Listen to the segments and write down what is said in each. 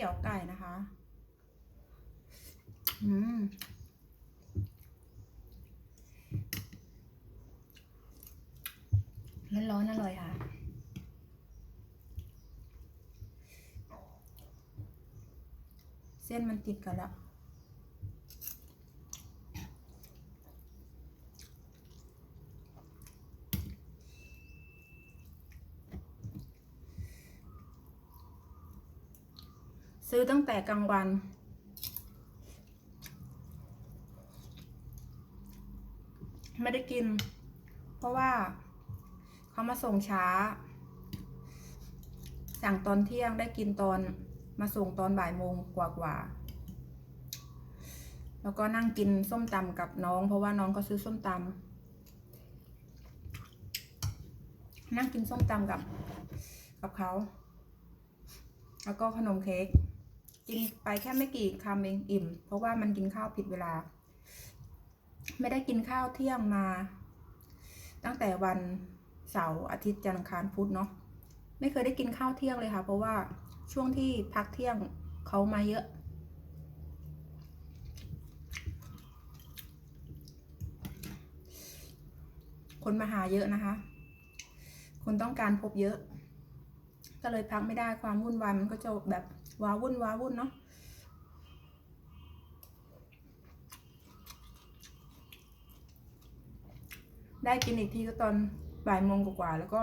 เตี๋ยวไก่นะคะ อืมร้อนๆอร่อยค่ะเส้นมันติดกันแล้ว ซื้อตั้งแต่กลางวัน ไม่ได้กิน เพราะว่าเขามาส่งช้า สั่งตอนเที่ยงได้กินตอนมาส่งตอนบ่ายโมงกว่าๆแล้วก็นั่งกินส้มตำกับน้อง เพราะว่าน้องก็ซื้อส้มตำนั่งกินส้มตำกับกับเขา แล้วก็ขนมเค้ก กินไปแค่ไม่กี่คำเองอิ่ม เพราะว่ามันกินข้าวผิดเวลา ไม่ได้กินข้าวเที่ยงมา ตั้งแต่วันเสาร์อาทิตย์จันทร์คารพุธเนาะไม่เคยได้กินข้าวเที่ยงเลยค่ะ เพราะว่าช่วงที่พักเที่ยงเขามาเยอะ คนมาหาเยอะนะคะ คนต้องการพบเยอะ ก็เลยพักไม่ได้ความวุ่นวายมันก็จะแบบ ว้าวุ่นว้าวุ่นเนาะได้กินอีกทีก็ตอนบ่ายโมงกว่าแล้วก็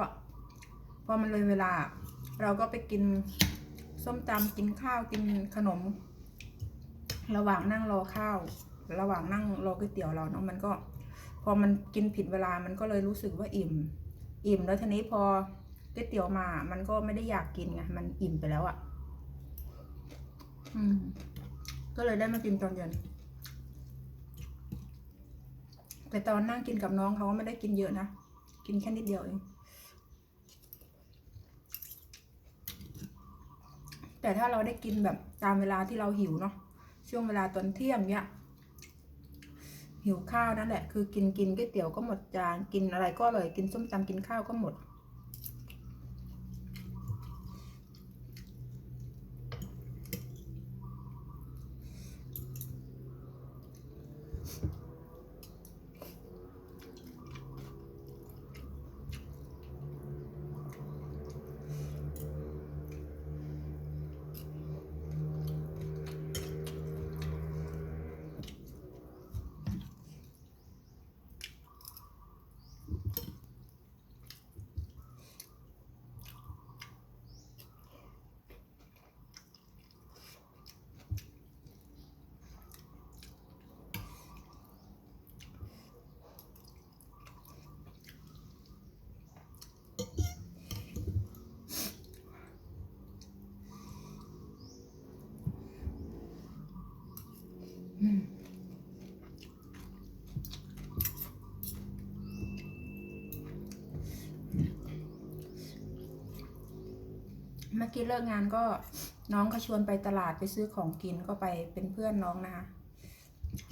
พอมันเลยเวลา เราก็ไปกินส้มตำกินข้าวกินขนม ระหว่างนั่งรอข้าว ระหว่างนั่งรอก๋วยเตี๋ยวเราเนาะมันก็ พอมันกินผิดเวลามันก็เลยรู้สึกว่าอิ่ม อิ่มแล้วทีนี้พอก๋วยเตี๋ยวมา มันก็ไม่ได้อยากกินไงมันอิ่มไปแล้วอะ่ะ อืม ก็เลยได้มากินตอนเย็น แต่ตอนนั่งกินกับน้องเขาก็ไม่ได้กินเยอะนะ กินแค่นิดเดียวเอง แต่ถ้าเราได้กินแบบตามเวลาที่เราหิวเนาะ ช่วงเวลาตอนเที่ยงเนี้ย หิวข้าวนั่นแหละ คือกินกินก๋วยเตี๋ยวก็หมดจาน กินอะไรก็เลยกินส้มตำกินข้าวก็หมด เมื่อกี้เลิกงานก็น้องก็ชวนไปตลาดไปซื้อของกินก็ไปเป็นเพื่อนน้องนะคะ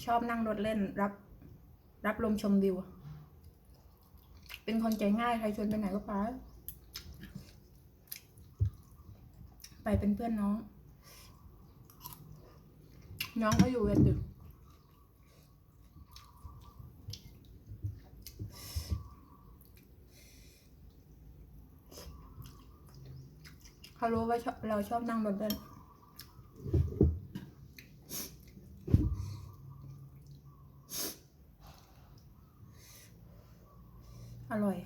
ชอบนั่งรถเล่นรับ รับลมชมวิว เป็นคนใจง่ายใครชวนไปไหนก็ไปไปเป็นเพื่อนน้อง น้องเขาอยู่เวรดึก เขารู้ว่าชอบเราชอบนั่งรถเล่นอร่อย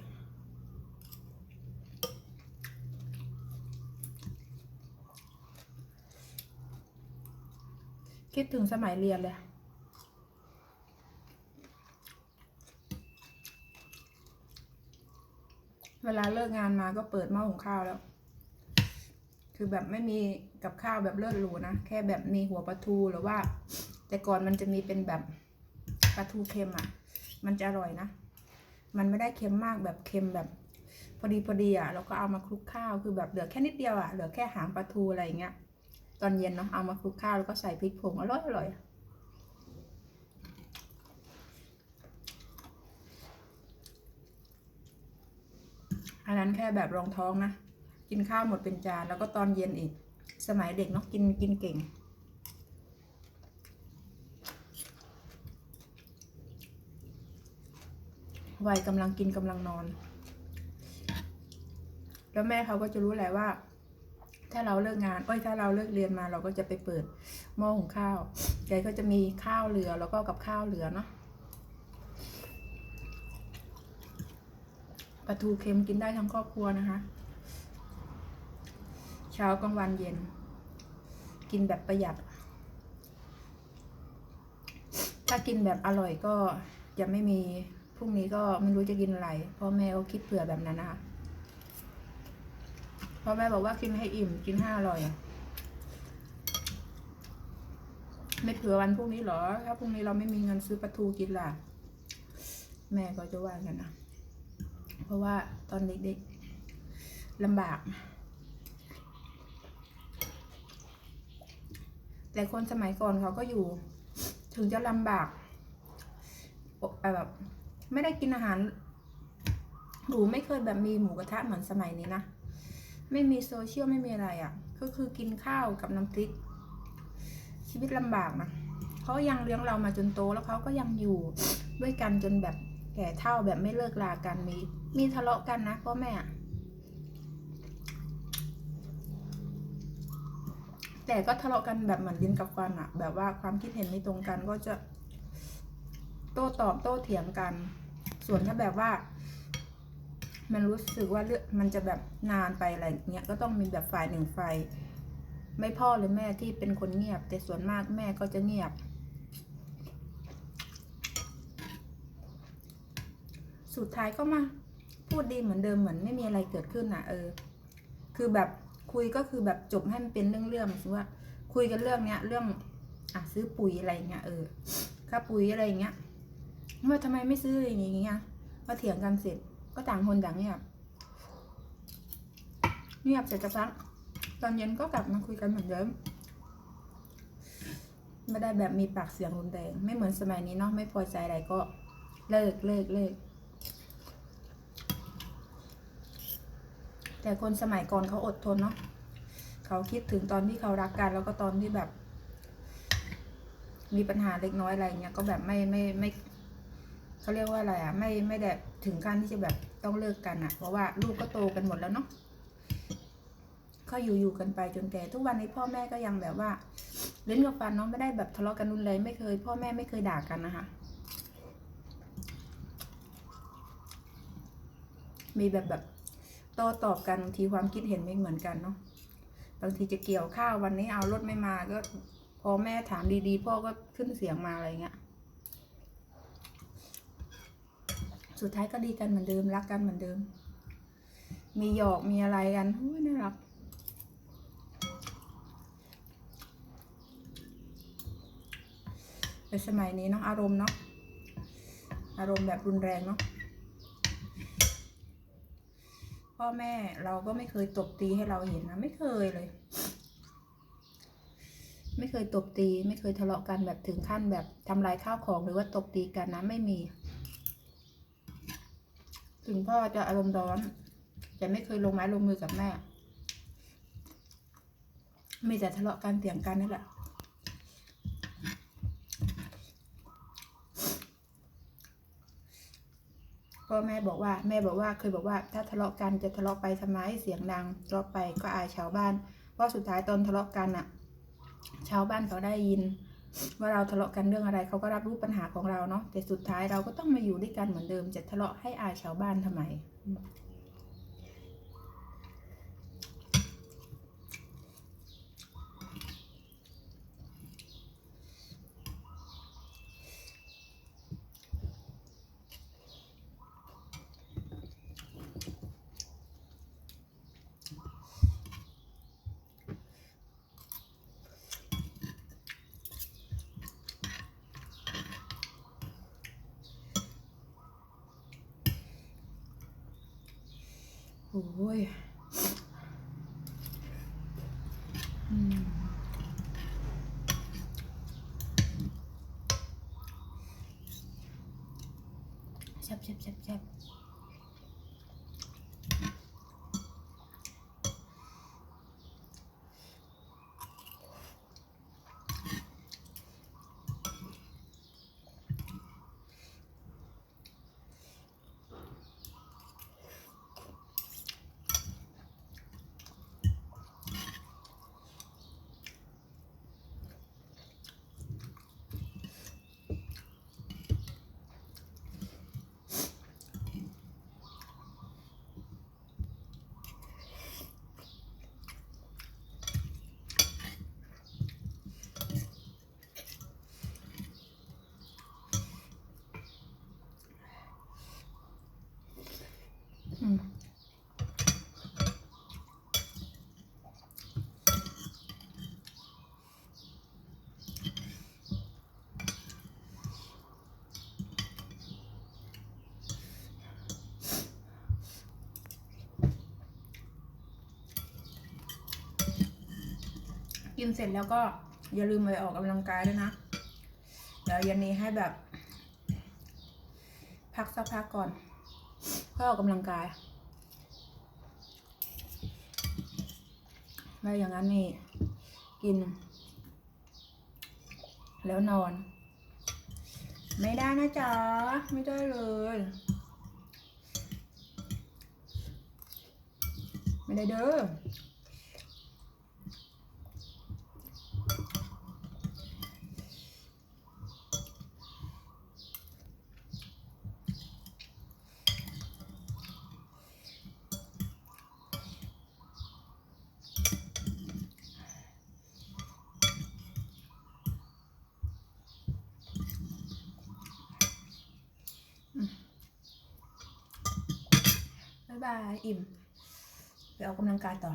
คิดถึงสมัยเรียนเลย เวลาเลิกงานมาก็เปิดหม้อหุงข้าวแล้ว คือแบบไม่มีกับข้าวแบบเลิศหรูนะ แค่แบบมีหัวปลาทูหรือว่า แต่ก่อนมันจะมีเป็นแบบปลาทูเค็มอะ มันจะอร่อยนะ มันไม่ได้เค็มมากแบบเค็มแบบ พอดีพอดีอะแล้วก็เอามาคลุกข้าวคือแบบเหลือแค่นิดเดียวอะเหลือแค่หางปลาทูอะไรอย่างเงี้ยตอนเย็นเนาะเอามาคลุกข้าวแล้วก็ใส่พริกผงอร่อยอร่อยอันนั้นแค่แบบรองท้องนะ กินข้าวหมดเป็นจานแล้วก็ตอนเย็นอีก สมัยเด็กเนาะกินกินเก่ง วัยกำลังกินกำลังนอน แล้วแม่เขาก็จะรู้แหละว่า ถ้าเราเลิกงานเอ้ยถ้าเราเลิกเรียนมาเราก็จะไปเปิดหม้อหุงข้าวแกก็จะมีข้าวเหลือแล้วก็กับข้าวเหลือเนาะปลาทูเค็มกินได้ทั้งครอบครัวนะคะ ช้ากลางวันเย็น กินแบบประหยัด ถ้ากินแบบอร่อยก็จะไม่มีพรุ่งนี้ก็ไม่รู้จะกินอะไรพ่อแม่ก็คิดเผื่อแบบนั้นนะคะพ่อแม่บอกว่ากินให้อิ่มกินให้อร่อยไม่เผื่อวันพรุ่งนี้เหรอ ถ้าพรุ่งนี้เราไม่มีเงินซื้อปลาทูกินล่ะ แม่ก็จะว่ากันนะ เพราะว่าตอนเด็กๆลำบาก แต่คนสมัยก่อนเขาก็อยู่ ถึงจะลำบากแบบไม่ได้กินอาหารหรูไม่เคยแบบมีหมูกระทะเหมือนสมัยนี้นะ ไม่มีโซเชียลไม่มีอะไรอะ่ะ ก็คือกินข้าวกับน้ำพริก ชีวิตลำบากนะเขายังเลี้ยงเรามาจนโตแล้วเขาก็ยังอยู่ด้วยกันจนแบบแก่เท่าแบบไม่เลิกลากันมีมีทะเลาะกันนะพ่อแม่อะ แต่ก็ทะเลาะกันแบบเหมือนดินกับฟันอะแบบว่าความคิดเห็นไม่ตรงกันก็จะ โต้ตอบโต้เถียงกัน ส่วนถ้าแบบว่า มันรู้สึกว่าเรื่อมันจะแบบนานไปอะไรเงี้ยก็ต้องมีแบบฝ่ายหนึ่งฝ่ายไม่พ่อหรือแม่ที่เป็นคนเงียบ แต่ส่วนมากแม่ก็จะเงียบ สุดท้ายก็มา พูดดีเหมือนเดิมเหมือนไม่มีอะไรเกิดขึ้นอะ เออ คือแบบ คุยก็คือแบบจบให้มันเป็นเรื่องๆสมมติว่า คุยกันเรื่องเนี้ย เรื่องอะซื้อปุ๋ยอะไรเงี้ยเออค่าปุ๋ยอะไรเงี้ยว่าทำไมไม่ซื้ออย่างเงี้ยมาเถียงกันเสร็จก็ต่างคนต่างเงียบเงียบเสร็จจะพักตอนเย็นก็กลับมาคุยกันเหมือนเดิมไม่ได้แบบมีปากเสียงรุนแรงไม่เหมือนสมัยนี้เนาะไม่พอใจอะไรก็เลิกเลิกเลิก แต่คนสมัยก่อนเขาอดทนเนาะเขาคิดถึงตอนที่เขารักกัน แล้วก็ตอนที่แบบ มีปัญหาเล็กน้อยอะไรเงี้ยก็แบบไม่ไม่ไม่เขาเรียกว่าอะไรอะ ไม่ไม่ได้ถึงขั้นที่จะแบบต้องเลิกกันอะ เพราะว่าลูกก็โตกันหมดแล้วเนาะเขาอยู่อยู่กันไปจนแก่ทุกวันนี้พ่อแม่ก็ยังแบบว่าเล่นกับฟันเนาะไม่ได้แบบทะเลาะกันรุนแรงไม่เคย พ่อแม่ไม่เคยด่ากันนะคะมีแบบแบบ โต้ตอบกันบางทีความคิดเห็นไม่เหมือนกันเนาะบางทีจะเกี่ยวข้าววันนี้เอารถไม่มาก็พอแม่ถามดีๆ พ่อก็ขึ้นเสียงมาอะไรเงี้ยสุดท้ายก็ดีกันเหมือนเดิมรักกันเหมือนเดิม มีหยอกมีอะไรกันโอ้ยน่ารักในสมัยนี้เนาะอารมณ์เนาะอารมณ์แบบรุนแรงเนาะพ่อ แม่ เราก็ไม่เคยตบตีให้เราเห็นนะไม่เคยเลย ไม่เคยตบตี ไม่เคยทะเลาะกันแบบถึงขั้นแบบทำลายข้าวของหรือว่าตบตีกันนะไม่มี ถึงพ่อจะอารมณ์ร้อนแต่ไม่เคยลงไม้ลงมือกับแม่ มีแต่ทะเลาะกันเถียงกันนี่แหละ ก็แม่บอกว่าแม่บอกว่าเคยบอกว่าถ้าทะเลาะกันจะทะเลาะไปทำไมเสียงดังทะเลาะไปก็อายชาวบ้านเพราะสุดท้ายตอนทะเลาะกันอะชาวบ้านเขาได้ยิน ว่าเราทะเลาะกันเรื่องอะไรเขาก็รับรู้ปัญหาของเราเนาะแต่สุดท้ายเราก็ต้องมาอยู่ด้วยกันเหมือนเดิม จะทะเลาะให้อายชาวบ้านทำไม โอ้ยอืมแซ่บแซ่บแซ่บ กินเสร็จแล้วก็อย่าลืมไปออกกำลังกายด้วยนะ เดี๋ยวยันนี้ให้แบบ พักสักพักก่อนค่อยออกกำลังกายไม่อย่างนั้นนี่กิน แล้วนอน ไม่ได้นะจ๊ะ ไม่ได้เลย ไม่ได้เด้อ บายอิ่ม ไปออกกำลังกายต่อ